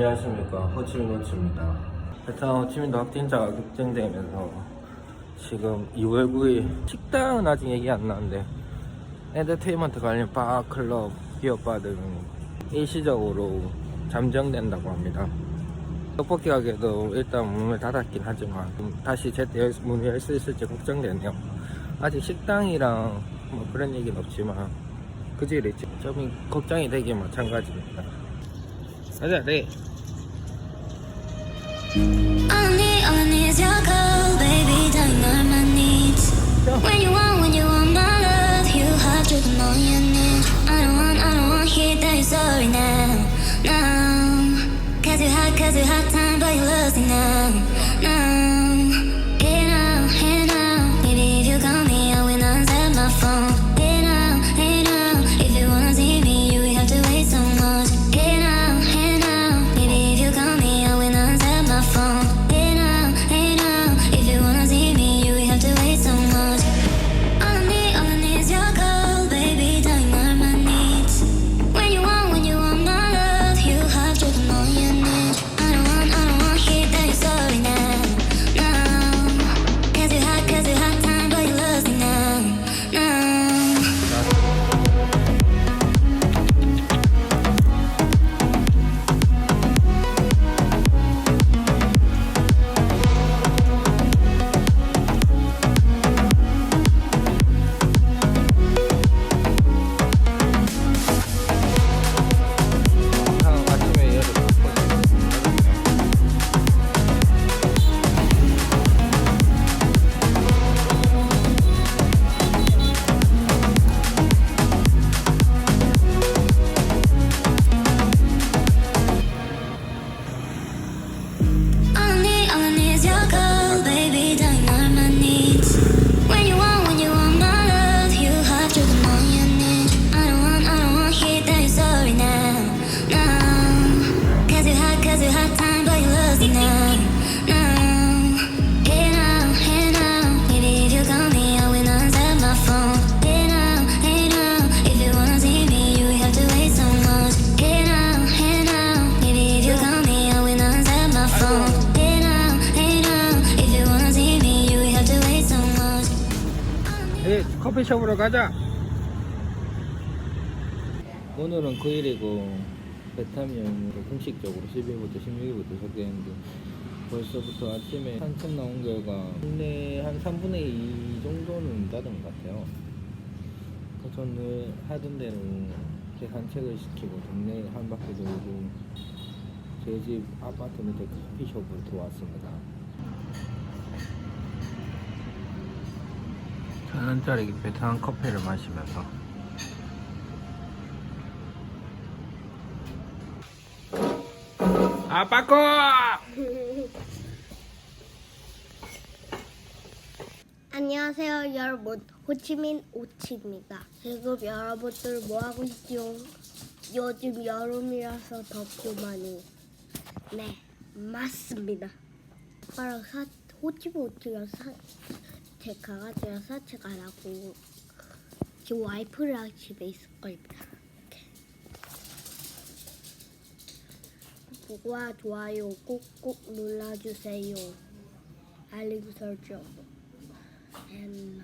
안녕하십니까. 호치민 호치입니다. 베트남 호치민도 확진자가 급증되면서 지금 2월 9일 식당은 아직 얘기 안 나는데 엔터테인먼트 관련 바, 클럽, 비어바 등 일시적으로 잠정된다고 합니다. 떡볶이 가게도 일단 문을 닫았긴 하지만 좀 다시 제때 열- 문을 열 수 있을지 걱정되네요. 아직 식당이랑 뭐 그런 얘기는 없지만 그지를 좀 걱정이 되긴 마찬가지입니다. 가자 Cause you had, cause you want, when you want my love, you have to come on your knees. I don't want, I don't want to hear that you're sorry now, now. 'Cause you had, 'cause you had time, but you lost 커피숍으로 가자. 오늘은 9일이고 베트남 여행으로 공식적으로 10일부터 16일부터 시작되는데 벌써부터 아침에 산책 나온 결과 국내 한 3분의 2 정도는 닫은 것 같아요. 저는 하던 대로 이렇게 산책을 시키고 동네 한 바퀴 돌고 제 집 아파트 밑에 커피숍으로 들어왔습니다. 천 원짜리 베트남 커피를 마시면서. 아빠꺼! 안녕하세요 여러분. 호치민 오치입니다. 지금 여러분들 뭐하고 있죠? 요즘 여름이라서 덥죠 많이. 네 맞습니다. 바로 사, 호치민 오치가 사, 제 강아지가 산책 안 하고 지금 와이프랑 집에 있을 겁니다. 구독과 좋아요 꾹꾹 눌러주세요. 알림 설정. and